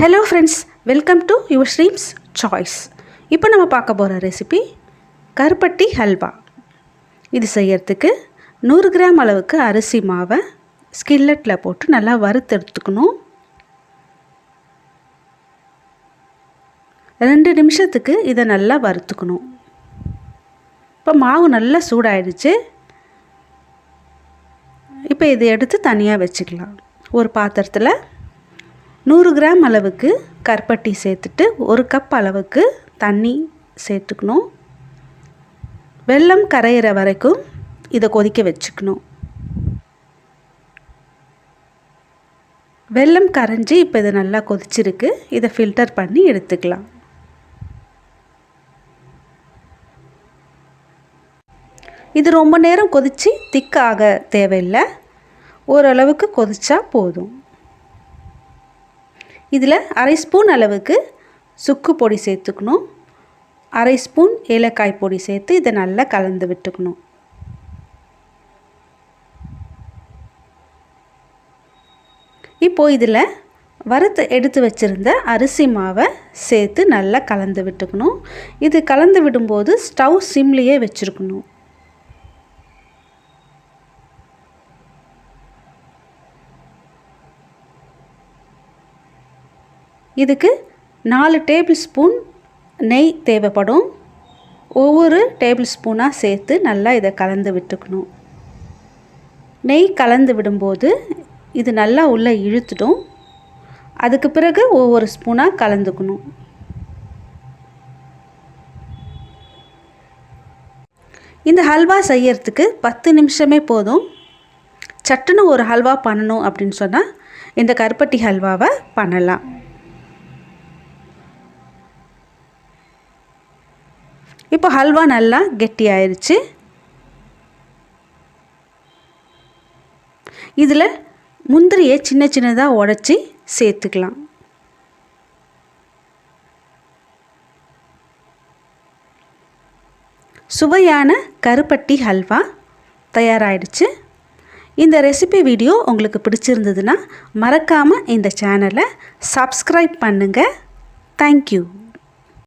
Hello friends welcome to your streams choice இப்போ நம்ம பார்க்க போகிற ரெசிபி கருப்பட்டி ஹல்வா இது செய்யறதுக்கு நூறு கிராம் அளவுக்கு அரிசி மாவை ஸ்கில்லட்டில் போட்டு நல்லா வறுத்து எடுத்துக்கணும். ரெண்டு நிமிஷத்துக்கு இதை நல்லா வறுத்துக்கணும். இப்போ மாவு நல்லா சூடாயிடுச்சு. இப்போ இதை எடுத்து தனியாக வச்சுக்கலாம். ஒரு பாத்திரத்தில் நூறு கிராம் அளவுக்கு கருப்பட்டி சேர்த்துட்டு ஒரு கப் அளவுக்கு தண்ணி சேர்த்துக்கணும். வெல்லம் கரையிற வரைக்கும் இதை கொதிக்க வச்சுக்கணும். வெல்லம் கரைஞ்சி இப்போ இது நல்லா கொதிச்சிருக்கு. இதை ஃபில்டர் பண்ணி எடுத்துக்கலாம். இது ரொம்ப நேரம் கொதித்து திக்காக தேவையில்லை. ஓரளவுக்கு கொதிச்சா போதும். இதில் அரை ஸ்பூன் அளவுக்கு சுக்கு பொடி சேர்த்துக்கணும். அரை ஸ்பூன் ஏலக்காய் பொடி சேர்த்து இதை நல்லா கலந்து விட்டுக்கணும். இப்போது இதில் வறுத்து எடுத்து வச்சுருந்த அரிசி மாவை சேர்த்து நல்லா கலந்து விட்டுக்கணும். இது கலந்து விடும்போது ஸ்டவ் சிம்லேயே வச்சுருக்கணும். இதுக்கு நாலு டேபிள் ஸ்பூன் நெய் தேவைப்படும். ஒவ்வொரு டேபிள் ஸ்பூனாக சேர்த்து நல்லா இதை கலந்து விட்டுக்கணும். நெய் கலந்து விடும்போது இது நல்லா உள்ளே இழுத்துடும். அதுக்கு பிறகு ஒவ்வொரு ஸ்பூனாக கலந்துக்கணும். இந்த ஹல்வா செய்யறதுக்கு பத்து நிமிஷமே போதும். சட்டுன்னு ஒரு ஹல்வா பண்ணணும் அப்படின்னு சொன்னால் இந்த கருப்பட்டி ஹல்வாவை பண்ணலாம். இப்போ ஹல்வா நல்லா கெட்டி ஆயிடுச்சு இதில் முந்திரியை சின்ன சின்னதாக உடச்சி சேர்த்துக்கலாம். சுவையான கருப்பட்டி ஹல்வா தயாராகிடுச்சு. இந்த ரெசிபி வீடியோ உங்களுக்கு பிடிச்சிருந்ததுன்னா மறக்காமல் இந்த சேனலை சப்ஸ்கிரைப் பண்ணுங்கள் தேங்க்யூ